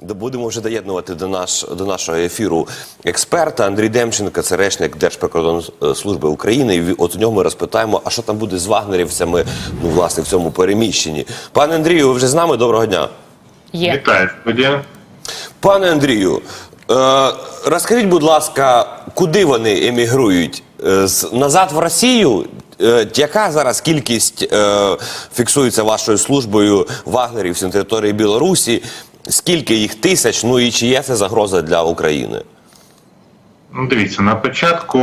Будемо вже доєднувати до, наш, до нашого ефіру експерта Андрій Демченко, це речник Держприкордонслужби України. І от у нього ми розпитаємо, а що там буде з вагнерівцями, ну власне в цьому переміщенні. Пане Андрію, ви вже з нами? Доброго дня. Є. Вітаю, студія. Пане Андрію, е, розкажіть, будь ласка, куди вони емігрують? Е, з- назад в Росію? Е, яка зараз кількість е, фіксується вашою службою вагнерівців на території Білорусі? Скільки їх тисяч? Ну і чи є це загроза для України? Ну, дивіться, на початку,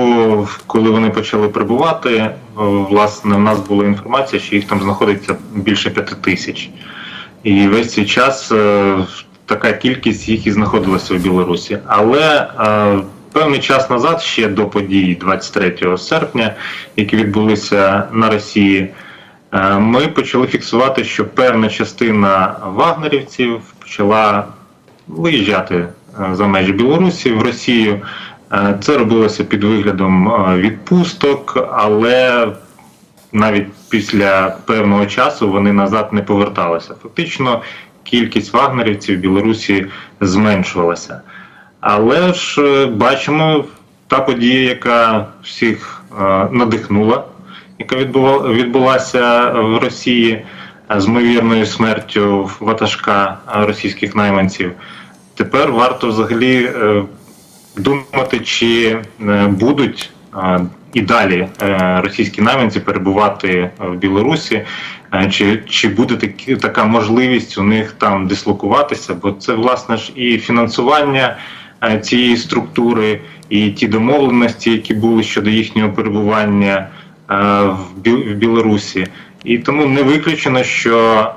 коли вони почали прибувати, власне, в нас була інформація, що їх там знаходиться більше п'яти тисяч. І весь цей час е, така кількість їх і знаходилася в Білорусі. Але е, певний час назад, ще до подій 23 серпня, які відбулися на Росії, е, ми почали фіксувати, що певна частина вагнерівців почала виїжджати е, за межі Білорусі в Росію. Е, Це робилося під виглядом е, відпусток, але навіть після певного часу вони назад не поверталися. Фактично, кількість вагнерівців в Білорусі зменшувалася. Але ж бачимо та подія, яка всіх надихнула, яка відбулася в Росії з ймовірною смертю ватажка російських найманців. Тепер варто взагалі е, думати, чи е, будуть і далі е, російські найманці перебувати в Білорусі, чи, чи буде такі, така можливість у них там дислокуватися, бо це власне ж і фінансування цієї структури, і ті домовленості, які були щодо їхнього перебування в Білорусі. І тому не виключено, що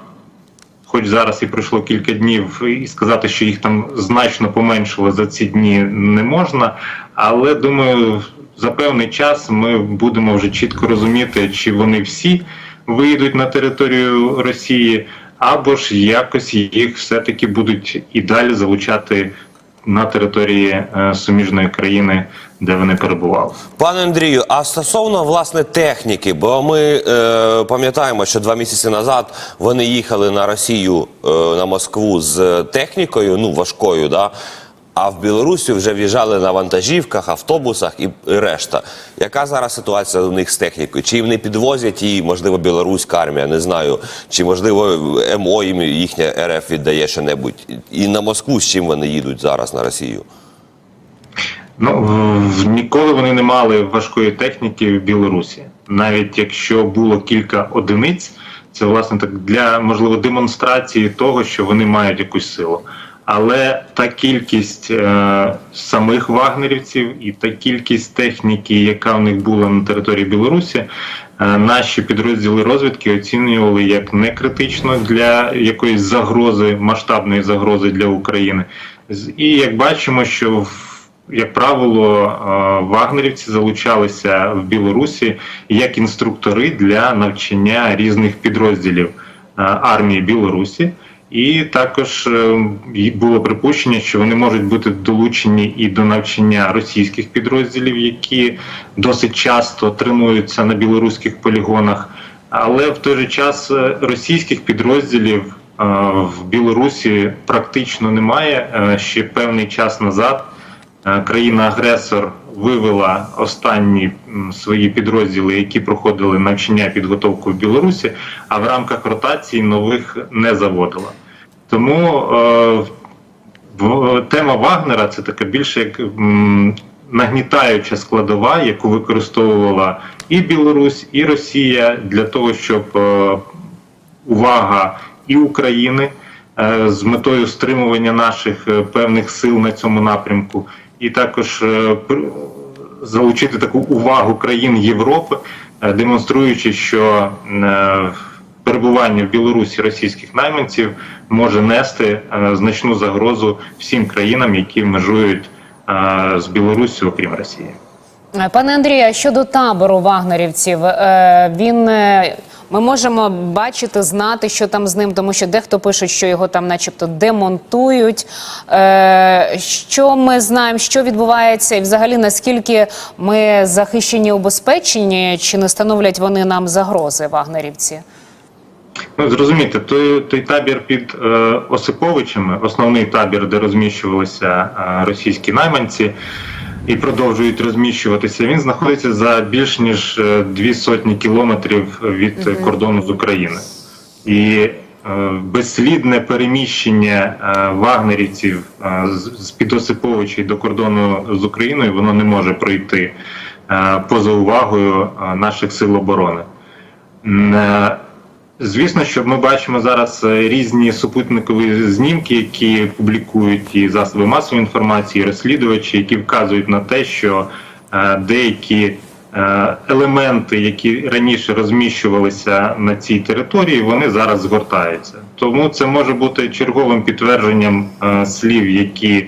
хоч зараз і пройшло кілька днів, і сказати, що їх там значно поменшило за ці дні не можна. Але думаю, за певний час ми будемо вже чітко розуміти, чи вони всі вийдуть на територію Росії, або ж якось їх все-таки будуть і далі залучати на території е, суміжної країни, де вони перебували. Пане Андрію, а стосовно власне техніки, бо ми е, пам'ятаємо, що два місяці назад вони їхали на Росію е, на Москву з технікою, ну важкою, да. А в Білорусі вже в'їжджали на вантажівках, автобусах і решта. Яка зараз ситуація у них з технікою? Чи вони підвозять її, можливо, білоруська армія, не знаю. Чи можливо МО їм їхня РФ віддає що-небудь? І на Москву з чим вони їдуть зараз на Росію? Ну ніколи вони не мали важкої техніки в Білорусі, навіть якщо було кілька одиниць, це власне так для можливо демонстрації того, що вони мають якусь силу. Але та кількість е, самих вагнерівців і та кількість техніки, яка в них була на території Білорусі, е, наші підрозділи розвідки оцінювали як не критично для якоїсь загрози, масштабної загрози для України. І як бачимо, що в як правило, е, вагнерівці залучалися в Білорусі як інструктори для навчання різних підрозділів е, армії Білорусі. І також е, було припущення, що вони можуть бути долучені і до навчання російських підрозділів, які досить часто тренуються на білоруських полігонах. Але в той же час російських підрозділів в Білорусі практично немає. Ще певний час назад країна-агресор вивела останні свої підрозділи, які проходили навчання підготовку в Білорусі, а в рамках ротації нових не заводила. Тому е, тема Вагнера це така більше як нагнітаюча складова, яку використовувала і Білорусь, і Росія для того, щоб е, увага і України е, з метою стримування наших е, певних сил на цьому напрямку, і також е, залучити таку увагу країн Європи, е, демонструючи, що е, перебування в Білорусі російських найманців може нести значну загрозу всім країнам, які межують з Білоруссю, окрім Росії. Пане Андрію, щодо табору вагнерівців, він ми можемо бачити, знати, що там з ним, тому що дехто пише, що його там, начебто, демонтують. Е, Що ми знаємо, що відбувається, і взагалі наскільки ми захищені, убезпечені, чи не становлять вони нам загрози вагнерівці? Ну, зрозумійте, той, той табір під е, Осиповичами, основний табір, де розміщувалися е, російські найманці і продовжують розміщуватися, він знаходиться за більш ніж е, дві сотні кілометрів від кордону з України. І е, безслідне переміщення е, вагнерівців з- під Осиповичей до кордону з Україною воно не може пройти поза увагою наших сил оборони. Звісно, що ми бачимо зараз е, різні супутникові знімки, які публікують і засоби масової інформації, і розслідувачі, які вказують на те, що е, деякі е, елементи, які раніше розміщувалися на цій території, вони зараз згортаються. Тому це може бути черговим підтвердженням слів, які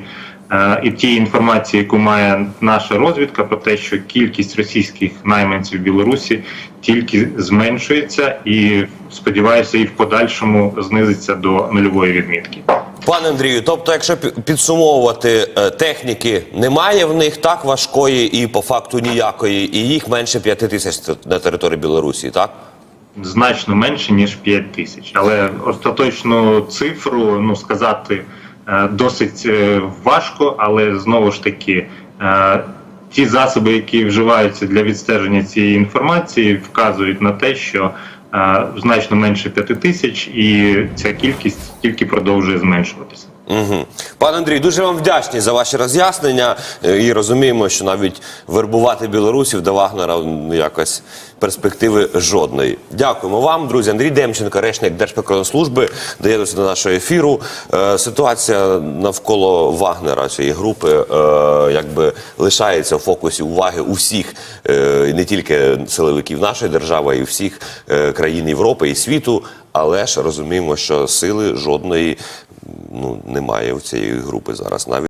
і тієї інформації, яку має наша розвідка, про те, що кількість російських найманців в Білорусі тільки зменшується, і сподіваюся, і в подальшому знизиться до нульової відмітки. Пане Андрію, тобто, якщо підсумовувати, е, техніки немає в них так важкої і по факту ніякої, і їх менше п'яти тисяч на території Білорусі, так? значно менше ніж 5 тисяч. Але остаточну цифру ну сказати е, досить е, важко, але знову ж таки. е, Ті засоби, які вживаються для відстеження цієї інформації, вказують на те, що е, значно менше 5 тисяч, і ця кількість тільки продовжує зменшуватися. Угу. Пане Андрій, дуже вам вдячні за ваші роз'яснення е, і розуміємо, що навіть вербувати білорусів до Вагнера якось перспективи жодної. Дякуємо вам, друзі. Андрій Демченко, речник Держприкордонслужби, доєднується до нашого ефіру. Е, ситуація навколо Вагнера цієї групи е, якби лишається в фокусі уваги усіх, е, не тільки силовиків нашої держави, й всіх е, країн Європи і світу. Але ж розуміємо, що сили жодної ну немає у цієї групи зараз навіть.